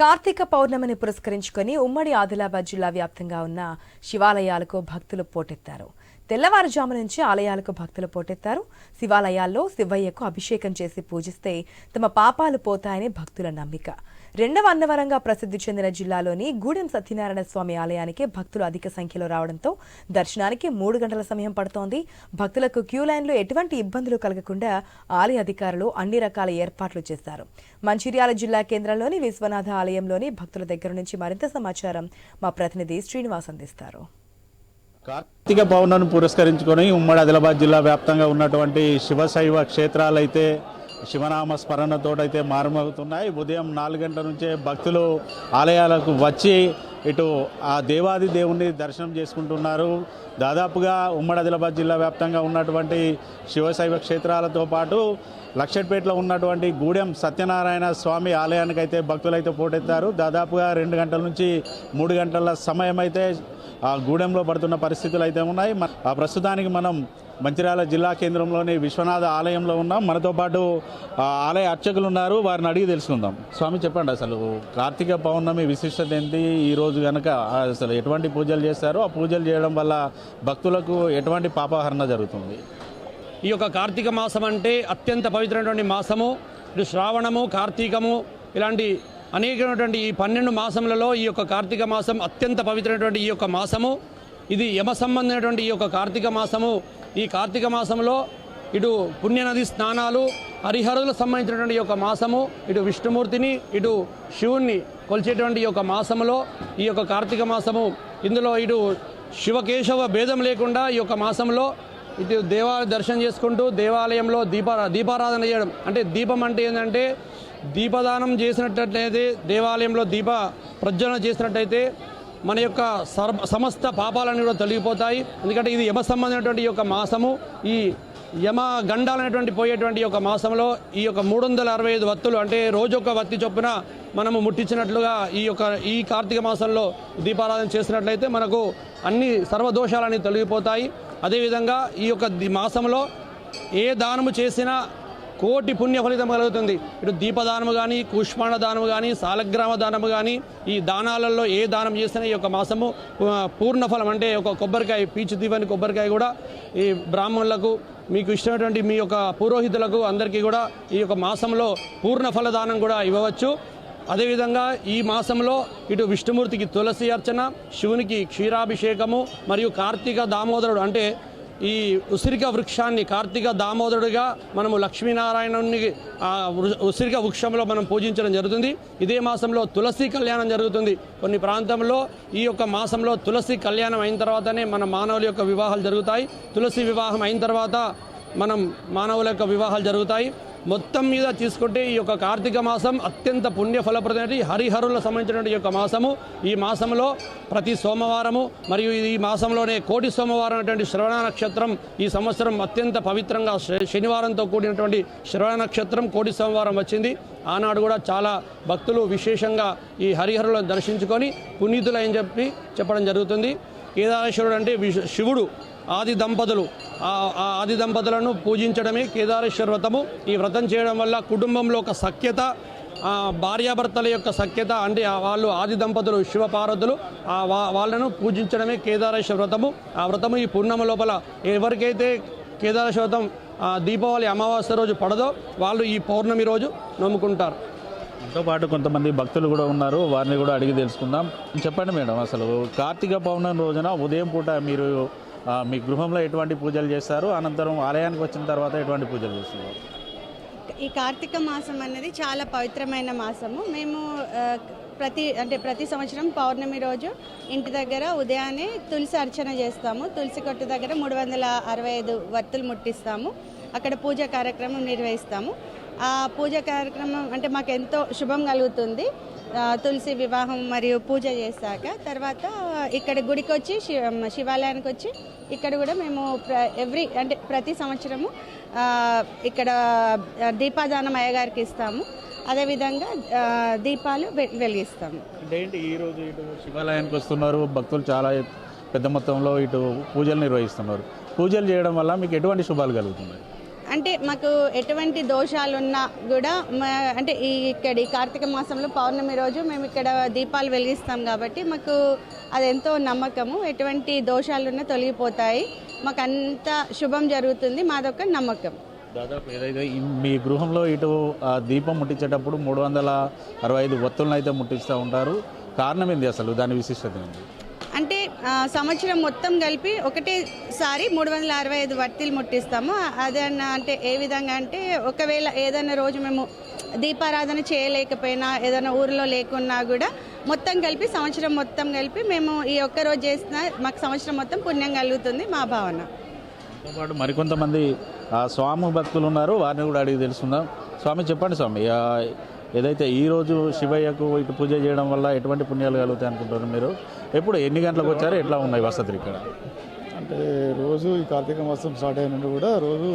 కార్తీక పౌర్ణమిని పురస్కరించుకొని ఉమ్మడి ఆదిలాబాద్ జిల్లా వ్యాప్తంగా ఉన్న శివాలయాలకు భక్తులు పోటెత్తారు. తెల్లవారుజాము నుంచి ఆలయాలకు భక్తులు పోటెత్తారు. శివాలయాల్లో శివయ్యకు అభిషేకం చేసి పూజిస్తే తమ పాపాలు పోతాయని భక్తుల నమ్మిక. రెండవ అన్నవరంగా ప్రసిద్ధి చెందిన జిల్లాలోని గూడెం సత్యనారాయణ స్వామి ఆలయానికి భక్తులు అధిక సంఖ్యలో రావడంతో దర్శనానికి మూడు గంటల సమయం పడుతోంది. భక్తులకు క్యూ లైన్లో ఎటువంటి ఇబ్బందులు కలగకుండా ఆలయ అధికారులు అన్ని రకాల ఏర్పాట్లు చేశారు. మంచిర్యాల జిల్లా కేంద్రంలోని విశ్వనాథ ఆలయంలోని భక్తుల దగ్గర నుంచి మరింత సమాచారం మా ప్రతినిధి శ్రీనివాస్ అందిస్తారు. కార్తీక పౌర్ణమిని పురస్కరించుకొని ఉమ్మడి ఆదిలాబాద్ జిల్లా వ్యాప్తంగా ఉన్నటువంటి శివశైవ క్షేత్రాలైతే శివనామ స్మరణతోటైతే మారుమోగుతున్నాయి ఉదయం నాలుగు గంటల నుంచే భక్తులు ఆలయాలకు వచ్చి ఇటు ఆ దేవాది దేవుణ్ణి దర్శనం చేసుకుంటున్నారు. దాదాపుగా ఉమ్మడి ఆదిలాబాద్ జిల్లా వ్యాప్తంగా ఉన్నటువంటి శివశైవ క్షేత్రాలతో పాటు లక్షట్పేటలో ఉన్నటువంటి గూడెం సత్యనారాయణ స్వామి ఆలయానికి అయితే భక్తులైతే పోటెత్తారు. దాదాపుగా రెండు గంటల నుంచి మూడు గంటల సమయం అయితే ఆ గూడెంలో పడుతున్న పరిస్థితులు అయితే ఉన్నాయి ఆ ప్రస్తుతానికి మనం మంచిర్యాల జిల్లా కేంద్రంలోని విశ్వనాథ ఆలయంలో ఉన్నాం. మనతో పాటు ఆలయ అర్చకులు ఉన్నారు. వారిని అడిగి తెలుసుకుందాం. స్వామి చెప్పండి అసలు కార్తీక పౌర్ణమి విశిష్టత ఏంటి? ఈ రోజు కనుక అసలు ఎటువంటి పూజలు చేస్తారో ఆ పూజలు చేయడం వల్ల భక్తులకు ఎటువంటి పాపహరణ జరుగుతుంది? ఈ యొక్క కార్తీక మాసం అంటే అత్యంత పవిత్రమైనటువంటి మాసము. ఇటు శ్రావణము కార్తీకము ఇలాంటి అనేకమైనటువంటి ఈ పన్నెండు మాసములలో ఈ యొక్క కార్తీక మాసం అత్యంత పవిత్రమైనటువంటి ఈ యొక్క మాసము. ఇది యమ సంబంధమైనటువంటి ఈ యొక్క కార్తీక మాసము. ఈ కార్తీక మాసంలో ఇటు పుణ్యనది స్నానాలు హరిహరులకు సంబంధించినటువంటి ఈ యొక్క మాసము ఇటు విష్ణుమూర్తిని ఇటు శివుణ్ణి కొలిచేటువంటి ఈ యొక్క మాసములో ఈ యొక్క కార్తీక మాసము. ఇందులో ఇటు శివకేశవ భేదం లేకుండా ఈ యొక్క మాసంలో ఇటు దేవాలయ దర్శనం చేసుకుంటూ దేవాలయంలో దీప దీపారాధన చేయడం. అంటే దీపం అంటే ఏంటంటే దీపదానం చేసినట్లయితే దేవాలయంలో దీప ప్రజ్వలన చేసినట్టయితే మన యొక్క సర్వ సమస్త పాపాలన్నీ కూడా తొలగిపోతాయి. ఎందుకంటే ఇది యమ సంబంధమైనటువంటి యొక్క మాసము. ఈ యమ గండాలనేటువంటి పోయేటువంటి యొక్క మాసంలో ఈ యొక్క మూడు వందల అరవై ఐదు వత్తులు అంటే రోజు ఒక వత్తి చొప్పున మనము ముట్టించినట్లుగా ఈ యొక్క ఈ కార్తీక మాసంలో దీపారాధన చేసినట్లయితే మనకు అన్ని సర్వదోషాలన్నీ తొలగిపోతాయి. అదేవిధంగా ఈ యొక్క ది- మాసంలో ఏ దానము చేసినా కోటి పుణ్య ఫలితం కలుగుతుంది. ఇటు దీపదానము కానీ కుష్మాణ దానము కానీ సాలగ్రామ దానము కానీ ఈ దానాలలో ఏ దానం చేసినా ఈ యొక్క మాసము పూర్ణఫలం పూర్ణ ఫలం అంటే ఒక కొబ్బరికాయ పీచు దీపని కొబ్బరికాయ కూడా ఈ బ్రాహ్మణులకు మీకు ఇష్టమైనటువంటి మీ యొక్క పురోహితులకు అందరికీ కూడా ఈ యొక్క మాసంలో పూర్ణ ఫలదానం కూడా ఇవ్వవచ్చు. అదేవిధంగా ఈ మాసంలో ఇటు విష్ణుమూర్తికి తులసి అర్చన శివునికి క్షీరాభిషేకము మరియు కార్తీక దామోదరుడు అంటే ఈ ఉసిరిక వృక్షాన్ని కార్తీక దామోదరుడిగా మనము లక్ష్మీనారాయణుని వృ- ఉసిరిక వృక్షంలో మనం పూజించడం జరుగుతుంది. ఇదే మాసంలో తులసి కళ్యాణం జరుగుతుంది. కొన్ని ప్రాంతంలో ఈ యొక్క మాసంలో తులసి కళ్యాణం అయిన తర్వాతనే మన మానవుల యొక్క వివాహాలు జరుగుతాయి. తులసి వివాహం అయిన తర్వాత మనం మానవుల యొక్క వివాహాలు జరుగుతాయి. మొత్తం మీద తీసుకుంటే ఈ యొక్క కార్తీక మాసం అత్యంత పుణ్య ఫలప్రదమైన హరిహరుల సంబంధించినటువంటి యొక్క మాసము. ఈ మాసంలో ప్రతి సోమవారము మరియు ఈ మాసంలోనే కోటి సోమవారం అనేటువంటి శ్రవణ నక్షత్రం ఈ సంవత్సరం అత్యంత పవిత్రంగా శ- శనివారంతో కూడినటువంటి శ్రవణ నక్షత్రం కోటి సోమవారం వచ్చింది. ఆనాడు కూడా చాలా భక్తులు విశేషంగా ఈ హరిహరులను దర్శించుకొని పునీతులని చెప్పి చెప్పడం జరుగుతుంది. కేదారేశ్వరుడు అంటే శివుడు. ఆది దంపతులు ఆ ఆది దంపతులను పూజించడమే కేదారేశ్వర వ్రతము. ఈ వ్రతం చేయడం వల్ల కుటుంబంలో ఒక సఖ్యత భార్యాభర్తల యొక్క సఖ్యత అంటే వాళ్ళు ఆది దంపతులు శివపార్వతులు ఆ వాళ్ళను పూజించడమే కేదారేశ్వర వ్రతము. ఆ వ్రతము ఈ పూర్ణమ లోపల ఎవరికైతే కేదారేశ్వర వ్రతం ఆ దీపావళి అమావాస్య రోజు పడదో వాళ్ళు ఈ పౌర్ణమి రోజు నమ్ముకుంటారు. మనతో పాటు కొంతమంది భక్తులు కూడా ఉన్నారు వారిని కూడా అడిగి తెలుసుకుందాం. చెప్పండి మేడం అసలు కార్తీక పౌర్ణమి రోజున ఉదయం పూట మీరు మీ గృహంలో ఎటువంటి పూజలు చేస్తారు? అనంతరం ఆలయానికి వచ్చిన తర్వాత ఎటువంటి పూజలు చేస్తున్నారు? ఈ కార్తీక మాసం అనేది చాలా పవిత్రమైన మాసము. మేము ప్రతి అంటే ప్రతి సంవత్సరం పౌర్ణమి రోజు ఇంటి దగ్గర ఉదయాన్నే తులసి అర్చన చేస్తాము. తులసి కొట్టు దగ్గర మూడు వందల అరవై ఐదు వర్తులు ముట్టిస్తాము. అక్కడ పూజ కార్యక్రమం నిర్వహిస్తాము. ఆ పూజ కార్యక్రమం అంటే మాకు ఎంతో శుభం కలుగుతుంది. తులసి వివాహం మరియు పూజ చేశాక తర్వాత ఇక్కడ గుడికి వచ్చి శివ శివాలయానికి వచ్చి ఇక్కడ కూడా మేము ప్ర ఎవ్రీ అంటే ప్రతి సంవత్సరము ఇక్కడ దీపాదానం అయ్యగారికి ఇస్తాము. అదేవిధంగా దీపాలు వెలిగిస్తాము. అంటే ఈరోజు ఇటు శివాలయానికి వస్తున్నారు భక్తులు చాలా పెద్ద మొత్తంలో ఇటు పూజలు నిర్వహిస్తున్నారు. పూజలు చేయడం వల్ల మీకు ఎటువంటి శుభాలు కలుగుతున్నాయి? అంటే మాకు ఎటువంటి దోషాలు ఉన్నా కూడా మా అంటే ఈ ఇక్కడ ఈ కార్తీక మాసంలో పౌర్ణమి రోజు మేము ఇక్కడ దీపాలు వెలిగిస్తాం కాబట్టి మాకు అది ఎంతో నమ్మకము. ఎటువంటి దోషాలున్నా తొలగిపోతాయి. మాకు అంత శుభం జరుగుతుంది. మాదొక నమ్మకం. దాదాపు ఏదైతే మీ గృహంలో ఇటు దీపం ముట్టించేటప్పుడు మూడు వందల అరవై ఐదు ఒత్తులను అయితే ముట్టిస్తూ ఉంటారు. కారణం ఏంది అసలు? దాని విశిష్టత ఏంది? సంవత్సరం మొత్తం కలిపి ఒకటేసారి మూడు వందల అరవై ఐదు వట్టిలు ముట్టిస్తాము. అదన్న అంటే ఏ విధంగా అంటే ఒకవేళ ఏదైనా రోజు మేము దీపారాధన చేయలేకపోయినా ఏదైనా ఊరిలో లేకున్నా కూడా మొత్తం కలిపి సంవత్సరం మొత్తం కలిపి మేము ఈ ఒక్క రోజు చేసిన మాకు సంవత్సరం మొత్తం పుణ్యం కలుగుతుంది మా భావన. పాటు మరికొంతమంది స్వామి భక్తులు ఉన్నారు. వారిని కూడా అడిగి తెలుసుకుందాం. స్వామి చెప్పండి స్వామి. ఏదైతే ఈరోజు శివయ్యకు ఇటు పూజ చేయడం వల్ల ఎటువంటి పుణ్యాలు కలుగుతాయి అనుకుంటారు మీరు? ఎప్పుడు ఎన్ని గంటలకు వచ్చారు? ఎట్లా ఉన్నాయి వసతులు ఇక్కడ? అంటే రోజు ఈ కార్తీక మాసం స్టార్ట్ అయినప్పుడు కూడా రోజు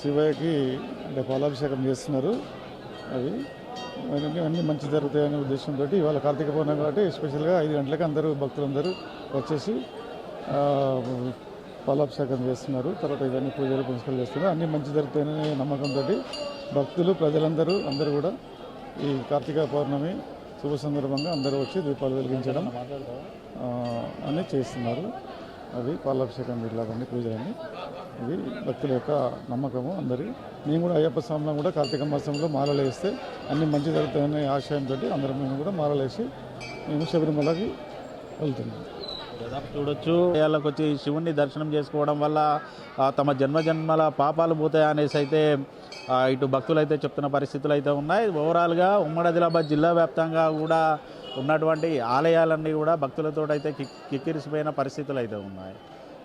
శివయ్యకి అంటే పాలాభిషేకం చేస్తున్నారు. అవి అన్నీ మంచి జరుగుతాయనే ఉద్దేశంతో ఇవాళ కార్తీక పౌర్ణమి కాబట్టి స్పెషల్గా ఐదు గంటలకు అందరూ భక్తులందరూ వచ్చేసి పాలాభిషేకం చేస్తున్నారు. తర్వాత ఇవన్నీ పూజలు పునస్కారాలు చేస్తున్నారు. అన్నీ మంచి జరుగుతాయనే నమ్మకంతో భక్తులు ప్రజలందరూ అందరూ కూడా ఈ కార్తీక పౌర్ణమి శుభ సందర్భంగా అందరూ వచ్చి దీపాలు వెలిగించడం అని చేస్తున్నారు. అవి పాలాభిషేకం పూజ పూజలన్నీ ఇది భక్తుల యొక్క నమ్మకము అందరి. మేము కూడా అయ్యప్ప స్వామిలో కూడా కార్తీక మాసంలో మాలలు వేస్తే అన్ని మంచి జరుగుతాయనే ఆశయంతో అందరం మేము కూడా మాలలు వేసి మేము శబరిమలకి వెళ్తున్నాం. చూడొచ్చు. వాళ్ళకి వచ్చి శివుణ్ణి దర్శనం చేసుకోవడం వల్ల తమ జన్మ జన్మల పాపాలు పోతాయి అనేసి అయితే ఇటు భక్తులు అయితే చెప్తున్న పరిస్థితులు అయితే ఉన్నాయి ఓవరాల్గా ఉమ్మడి ఆదిలాబాద్ జిల్లా వ్యాప్తంగా కూడా ఉన్నటువంటి ఆలయాలన్నీ కూడా భక్తులతో అయితే కిక్కిరిసిపోయిన పరిస్థితులు అయితే ఉన్నాయి.